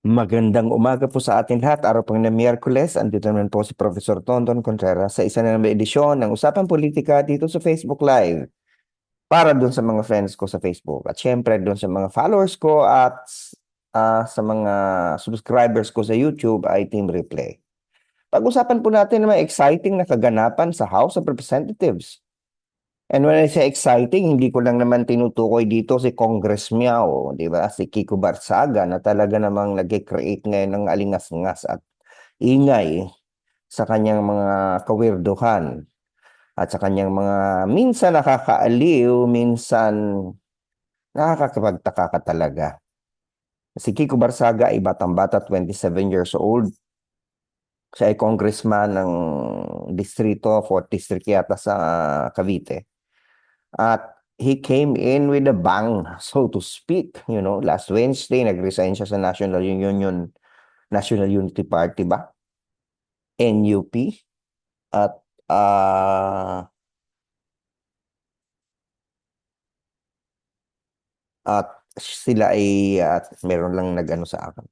Magandang umaga po sa ating lahat. Araw pang na Miyerkules, andito naman po si Professor Tonton Contreras sa isa na naman edisyon ng Usapang Politika dito sa Facebook Live. Para dun sa mga friends ko sa Facebook at syempre dun sa mga followers ko at ah, sa mga subscribers ko sa YouTube ay Team Replay. Pag-usapan po natin ng mga exciting na kaganapan sa House of Representatives. And when I say exciting, hindi ko lang naman tinutukoy dito si Congress Miao, di ba? Si Kiko Barsaga na talaga namang nag-create ngayon ng alingas-ngas at ingay sa kanyang mga kawirduhan at sa kanyang mga minsan nakakaaliw, minsan nakakapagtaka ka talaga. Si Kiko Barsaga ay batang-bata, 27 years old. Siya ay congressman ng distrito, 4th district yata sa Cavite. At he came in with a bang, so to speak. You know, last Wednesday, nag-resign siya sa National Union, National Unity Party ba? NUP. At ah at sila ay at meron lang nag-ano sa akin.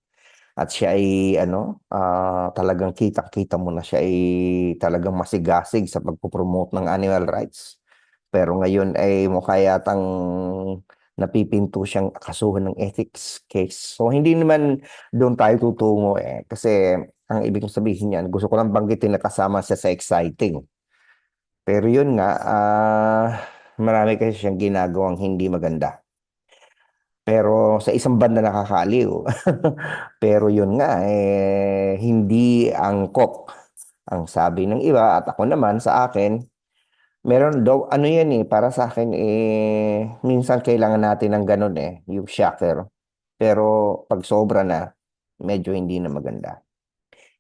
At siya ay ano, ah, talagang kitang-kita mo na siya ay talagang masigasig sa pagpo-promote ng animal rights. Pero ngayon ay mukha yatang napipinto siyang kasuhan ng ethics case. So hindi naman doon tayo tutungo eh. Kasi ang ibig kong sabihin niyan, gusto ko lang banggitin na kasama siya sa exciting. Pero yun nga, ah, marami kasi siyang ginagawang hindi maganda. Pero sa isang banda nakakaaliw. Pero yun nga, eh, hindi angkop ang sabi ng iba at ako naman sa akin, meron daw, ano yan eh, para sa akin eh, minsan kailangan natin ng ganun eh, yung shocker. Pero pag sobra na, medyo hindi na maganda.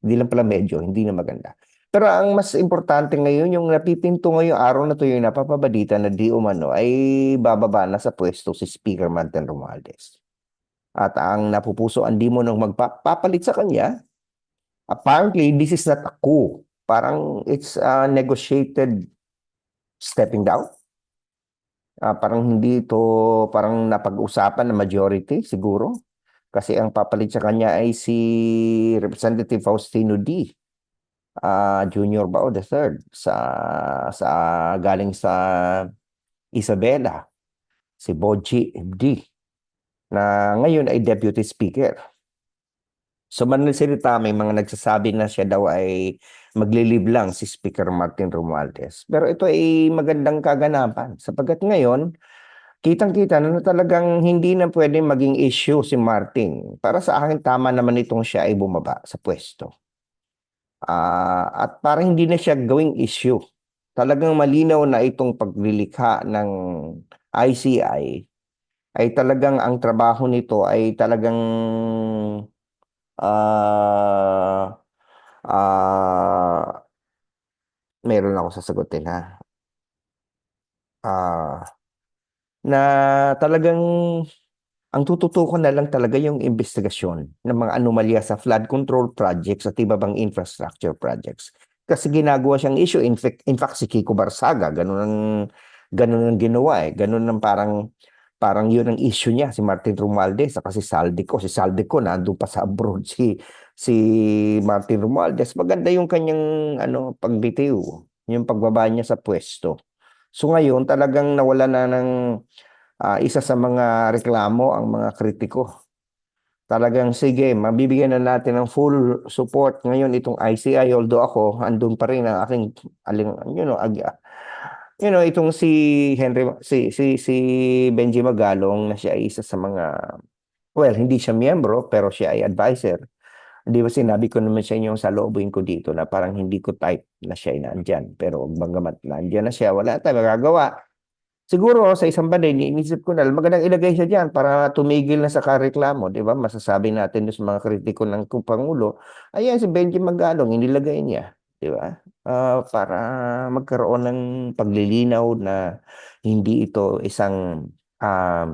Hindi lang pala medyo, hindi na maganda. Pero ang mas importante ngayon, yung napipinto ngayong araw na to yung napapabalita na di umano ay bababa na sa pwesto si Speaker Martin Romualdez. At ang napupusuan di mo nung magpapalit sa kanya, apparently this is not a coup. Parang it's a negotiated stepping down. Ah, parang hindi ito, parang napag-usapan na majority siguro. Kasi ang papalit sa kanya ay si Representative Faustino D ah junior ba o the third sa sa galing sa Isabela si Boji MD na ngayon ay deputy speaker. So manalisalita may mga nagsasabi na siya daw ay maglilib lang si Speaker Martin Romualdez. Pero ito ay magandang kaganapan sapagkat ngayon kitang-kita na talagang hindi na pwede maging issue si Martin. Para sa akin tama naman itong siya ay bumaba sa pwesto. Ah, at parang hindi na siya gawing issue. Talagang malinaw na itong paglilikha ng ICI ay talagang ang trabaho nito ay talagang ah ah meron ako sasagutin ha. Ah na talagang ang tututukan na lang talaga yung investigasyon ng mga anomalya sa flood control projects at iba pang infrastructure projects. Kasi ginagawa siyang issue. In fact, in fact si Kiko Barsaga, ganun ang, ganun ang ginawa eh. Ganun ang parang, parang yun ang issue niya, si Martin Romualdez, saka si Saldico. Si Saldico, nandun pa sa abroad si, si Martin Romualdez. Maganda yung kanyang ano, pagbitiw, yung pagbaba niya sa pwesto. So ngayon, talagang nawala na ng uh, isa sa mga reklamo ang mga kritiko. Talagang sige, mabibigyan na natin ng full support ngayon itong ICI although ako andun pa rin ang aking aling you know, ag, you know itong si Henry si si si Benji Magalong na siya ay isa sa mga well, hindi siya miyembro pero siya ay advisor. Di ba sinabi ko naman sa inyo sa loobin ko dito na parang hindi ko type na siya ay nandyan. Pero bagamat nandyan na siya, wala tayong magagawa Siguro sa isang banda, iniisip ko na, magandang ilagay siya diyan para tumigil na sa kareklamo, di ba? Masasabi natin sa mga kritiko ng Pangulo, ayan si Benji Magalong, inilagay niya, di ba? Uh, para magkaroon ng paglilinaw na hindi ito isang um,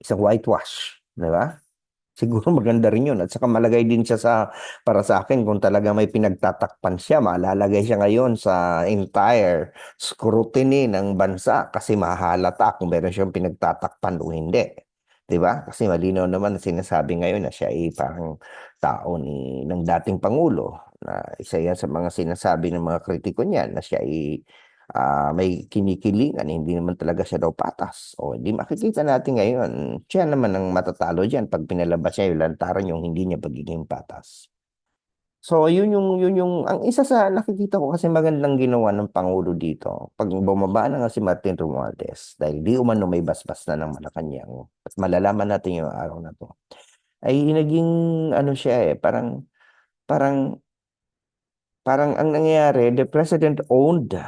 isang whitewash, di ba? Siguro maganda rin yun. At saka malagay din siya sa, para sa akin, kung talaga may pinagtatakpan siya, malalagay siya ngayon sa entire scrutiny ng bansa kasi mahalata kung meron siyang pinagtatakpan o hindi. 'Di ba? Kasi malinaw naman na sinasabi ngayon na siya ay parang tao ni ng dating pangulo na isa 'yan sa mga sinasabi ng mga kritiko niya na siya ay, ah, may kinikilingan, hindi naman talaga siya daw patas. O di makikita natin ngayon, siya naman ang matatalo diyan 'pag pinalabas niya yung lantaran yung hindi niya pagiging patas. So yun yung yun yung ang isa sa nakikita ko kasi magandang ginawa ng pangulo dito, 'pag bumaba na nga si Martin Romualdez dahil di umano may basbas na ng Malacanang at malalaman natin yung araw na 'to, ay naging ano siya, eh, parang parang parang ang nangyayari, the president owned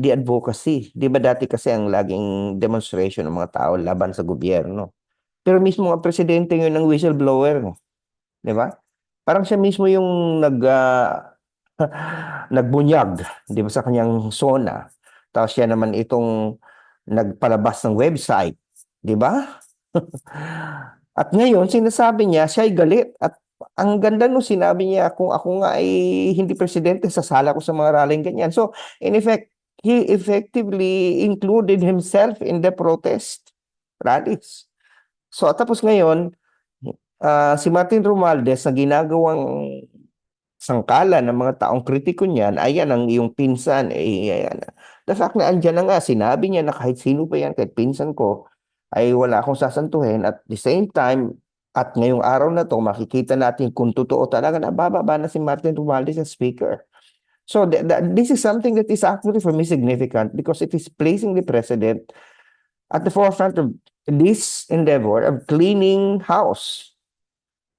the advocacy. 'Di ba dati kasi ang laging demonstration ng mga tao laban sa gobyerno. Pero mismo ang presidente ngayon ang whistleblower, 'di ba? Parang siya mismo yung nag, ah, nagbunyag, 'di ba, sa kanyang SONA. Tapos siya naman itong nagpalabas ng website, 'di ba? At ngayon sinasabi niya siya'y galit at ang ganda nung sinabi niya, "Kung ako nga ay hindi presidente sasala ko sa mga rallying ganyan." So, in effect, he effectively included himself in the protest rallies. So, tapos ngayon, ah, si Martin Romualdez na ginagawang sangkalan ng mga taong kritiko niyan, ayan ang iyong pinsan, eh, ayan. The fact na andiyan na nga, sinabi niya na kahit sino pa yan, kahit pinsan ko, ay wala akong sasantuhin at the same time, at ngayong araw na 'to makikita natin kung totoo talaga na bababa na si Martin Romualdez as speaker. So, the the this is something that is actually for me significant because it is placing the president at the forefront of this endeavor of cleaning house.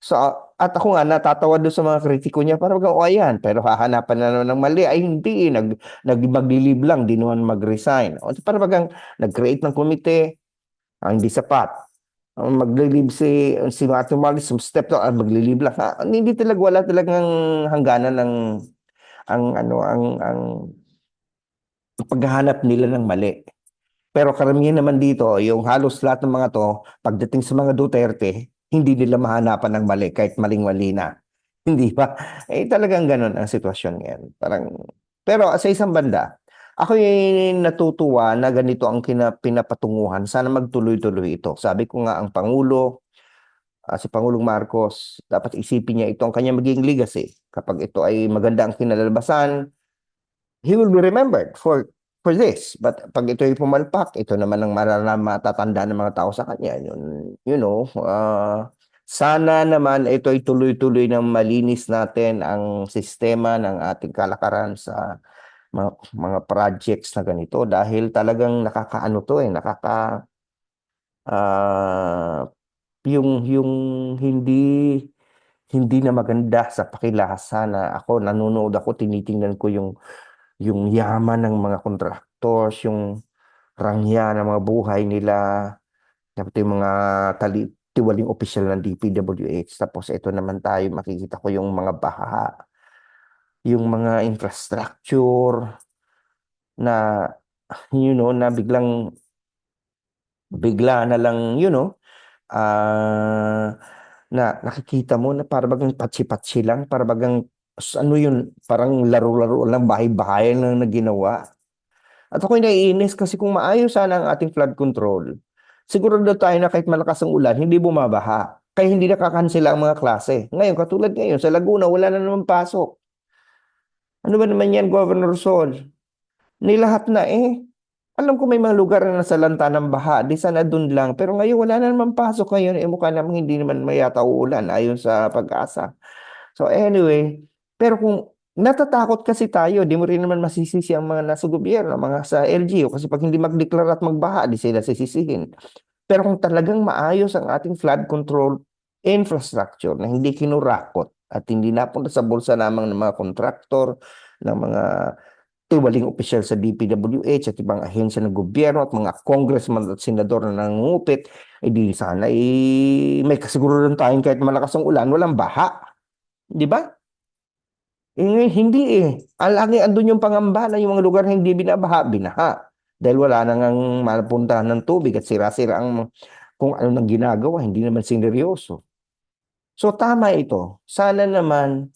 So, at ako nga natatawa dun sa mga kritiko niya parang, "Oh, ayan, pero hahanapan na naman ng mali." Ay hindi, nag nag maglilib lang, 'di naman mag-resign. O para bagang nag-create ng komite, ah, hindi sapat. Ang maglilib si si Martin Romualdez, step down, ah, maglilib lang. Ah, hindi talaga wala talagang hangganan ng ang ano, ang ang paghahanap nila ng mali. Pero karamihan naman dito, yung halos lahat ng mga 'to, pagdating sa mga Duterte, hindi nila mahanapan ng mali kahit maling-mali na, hindi ba? Eh, talagang gano'n ang sitwasyon ngayon. Parang pero sa isang banda, ako'y natutuwa na ganito ang kina pinapatunguhan. Sana magtuloy-tuloy ito. Sabi ko nga ang Pangulo, ah, si Pangulong Marcos, dapat isipin niya ito ang kanyang magiging legacy. Kapag ito ay maganda ang kinalalabasan, he will be remembered for for this. But 'pag ito ay pumalpak, ito naman ang mararama matatandaan ng mga tao sa kanya. Yun, you know, ah, sana naman ito ay tuloy-tuloy ng malinis natin ang sistema ng ating kalakaran sa mga mga projects na ganito dahil talagang nakakaano 'to, eh, nakaka ah, yung yung hindi hindi na maganda sa pakilahasa na ako nanonood ako, tinitingnan ko yung yung yaman ng mga contractors, yung rangya ng mga buhay nila, pati yung mga tali tiwaling opisyal ng DPWH. Tapos ito naman tayo, makikita ko yung mga baha, yung mga infrastructure na, you know, na biglang bigla na lang, you know, ah, na nakikita mo na para bagang patsi-patsi lang, para bagang ano yun, parang laro-laro lang, bahay-bahayan lang na ginawa. At ako'y naiinis kasi kung maayos sana ang ating flood control, sigurado tayo na kahit malakas ang ulan, hindi bumabaha. Kaya hindi nakakansela ang mga klase. Ngayon, katulad ngayon, sa Laguna, wala na naman pasok. Ano ba naman yan, Governor Sol? Nilahat na eh. Alam ko may mga lugar na nasa lanta ng baha, di sana dun lang. Pero ngayon, wala na naman pasok ngayon. Eh, mukha naman hindi naman mayata uulan ayon sa pag-asa. So anyway, pero kung natatakot kasi tayo, di mo rin naman masisisi ang mga nasa gobyerno, mga sa LGU, kasi pag hindi mag-declare at magbaha, di sila sisisihin. Pero kung talagang maayos ang ating flood control infrastructure na hindi kinurakot at hindi napunta sa bulsa lamang ng mga kontraktor, ng mga tiwaling opisyal sa DPWH at ibang ahensya ng gobyerno at mga congressman at senador na nangungupit, eh di sana eh, may kasigurudan tayong kahit malakas ang ulan, walang baha. Di ba? Eh, hindi eh. Ang lagi andun yung pangamba na yung mga lugar hindi binabaha, binaha. Dahil wala na ngang mapuntahan ng tubig at sira-sira ang kung ano nang ginagawa, hindi naman sineryoso. So tama ito. Sana naman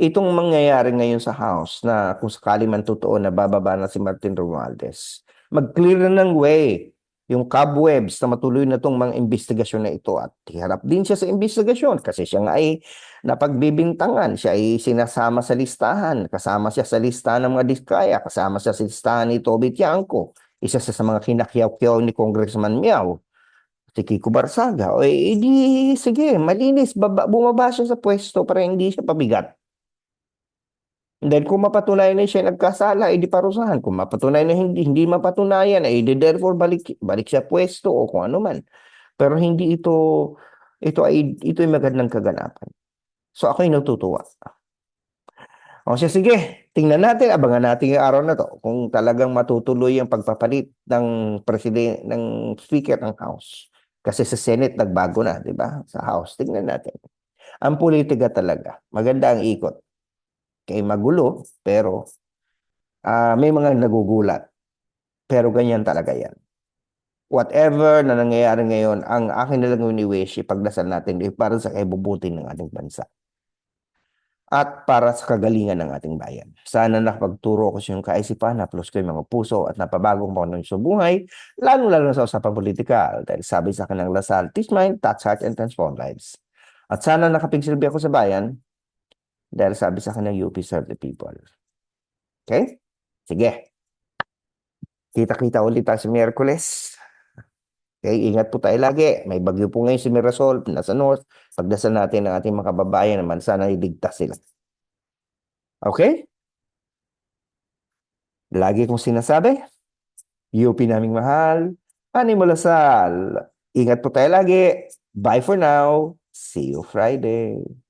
itong mangyayari ngayon sa House na kung sakali man totoo na bababa na si Martin Romualdez, mag-clear na ng way yung cobwebs na matuloy na itong mga investigasyon na ito. At hiharap din siya sa investigasyon kasi siya nga ay napagbibintangan, siya ay sinasama sa listahan, kasama siya sa listahan ng mga diskaya, kasama siya sa listahan ni Toby Tiangco, isa sa mga kinakyaw-kyaw ni Congressman Miao, si Kiko Barsaga. O eh, di, sige, malinis, baba, bumaba siya sa pwesto para hindi siya pabigat. Then kung mapatunayan na siya nagkasala, edi parusahan. Kung mapatunayan na hindi, hindi mapatunayan, edi therefore balik, balik siya pwesto o kung ano man. Pero hindi ito, ito ay, ito ay magandang kaganapan. So ako'y natutuwa. O siya, sige, tingnan natin, abangan natin yung araw na to. Kung talagang matutuloy ang pagpapalit ng president, ng speaker ng House. Kasi sa Senate nagbago na, di ba? Sa House, tingnan natin. Ang politika talaga, maganda ang ikot kay magulo, pero ah, may mga nagugulat. Pero ganyan talaga yan. Whatever na nangyayari ngayon, ang akin na lang wini-wish, ipagdasal natin para sa kaibubuti ng ating bansa. At para sa kagalingan ng ating bayan. Sana nakapagturo ko sa iyong kaisipan, naplos ko yung mga puso at napabagong mo ng sa buhay, lalo-lalo sa usapang politikal. Dahil sabi sa akin ng Lasal, teach mind, touch heart, and transform lives. At sana nakapigsilbi ako sa bayan, dahil sabi sa akin UP serve the people. Okay? Sige. Kita-kita ulit tayo sa Miyerkules. Okay, ingat po tayo lagi. May bagyo po ngayon si Mirasol, nasa North. Pagdasal natin ang ating mga kababayan naman, sana iligtas sila. Okay? Lagi kong sinasabi, UP naming mahal, Ani Lasal. Ingat po tayo lagi. Bye for now. See you Friday.